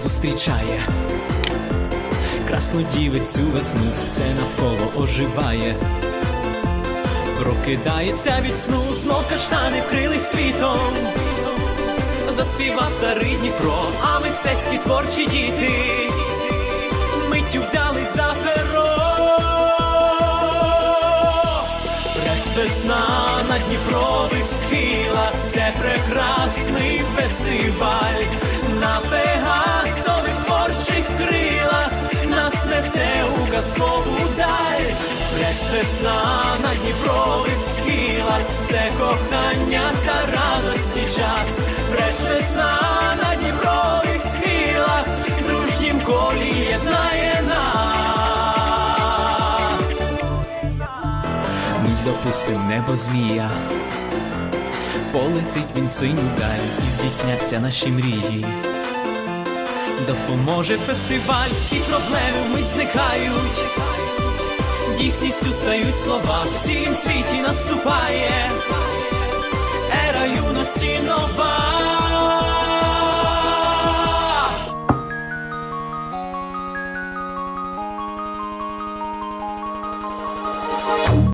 зустрічає. Красну дівицю весну все навколо оживає. Прокидається від сну, знов каштани вкрились цвітом. Заспівав старий Дніпро, а мистецькі творчі діти миттю взялись за перо. Весна на Дніпрових схилах, це прекрасний фестиваль казкову даль. Прес весна на Дніпрових схилах, це кохання та радості час. Прес весна на Дніпрових схилах, дружнім колі єднає нас. Ми запустим небо змія, полетить він синю даль і здійсняться наші мрії. Допоможе фестиваль, всі проблеми вмить зникають. Дійсністю стають слова, в цілім світі наступає.